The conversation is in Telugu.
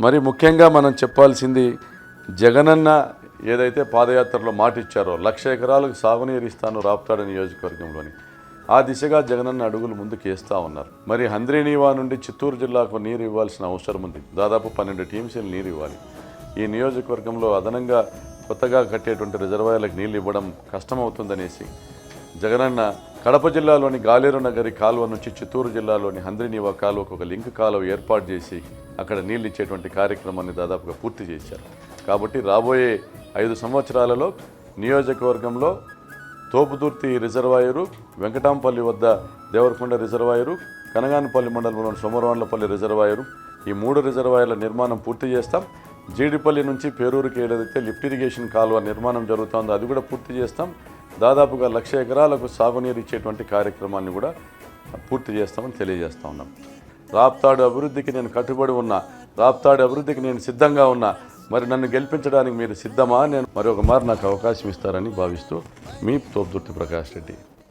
మరి ముఖ్యంగా మనం చెప్పాల్సింది జగనన్న ఏదైతే పాదయాత్రలో మాట ఇచ్చారో లక్ష ఎకరాలకు సాగునీరు ఇస్తాను రాప్తాడు నియోజకవర్గంలోని. ఆ దిశగా జగనన్న అడుగులు ముందుకు వేస్తూ ఉన్నారు. మరి హంద్రీనీవా నుండి చిత్తూరు జిల్లాకు నీరు ఇవ్వాల్సిన అవసరం ఉంది. దాదాపు పన్నెండు టీమ్స్లు నీరు ఇవ్వాలి. ఈ నియోజకవర్గంలో అదనంగా కొత్తగా కట్టేటువంటి రిజర్వాయర్లకు నీళ్ళు ఇవ్వడం కష్టమవుతుందనేసి జగనన్న కడప జిల్లాలోని గాలేరు నగరి కాలువ నుంచి చిత్తూరు జిల్లాలోని హంద్రినీవా కాలువకు ఒక లింక్ కాలువ ఏర్పాటు చేసి అక్కడ నీళ్ళు ఇచ్చేటువంటి కార్యక్రమాన్ని దాదాపుగా పూర్తి చేశారు. కాబట్టి రాబోయే ఐదు సంవత్సరాలలో నియోజకవర్గంలో తోపుదుర్తి రిజర్వాయరు వెంకటాంపల్లి వద్ద దేవరకొండ రిజర్వాయరు కనగానపల్లి మండలంలోని సోమరవాన్లపల్లి రిజర్వాయరు ఈ మూడు రిజర్వాయర్ల నిర్మాణం పూర్తి చేస్తాం. జీడిపల్లి నుంచి పేరూరుకి ఏదైతే లిఫ్ట్ ఇరిగేషన్ కాలువ నిర్మాణం జరుగుతుందో అది కూడా పూర్తి చేస్తాం. దాదాపుగా లక్ష ఎకరాలకు సాగునీరు ఇచ్చేటువంటి కార్యక్రమాన్ని కూడా పూర్తి చేస్తామని తెలియజేస్తా ఉన్నాం. రాప్తాడు అభివృద్ధికి నేను కట్టుబడి ఉన్నా రాప్తాడు అభివృద్ధికి నేను సిద్ధంగా ఉన్నా మరి నన్ను గెలిపించడానికి మీరు సిద్ధమా నేను మరొక మారు నాకు అవకాశం ఇస్తారని భావిస్తూ మీ తోపుదుర్తి ప్రకాష్ రెడ్డి.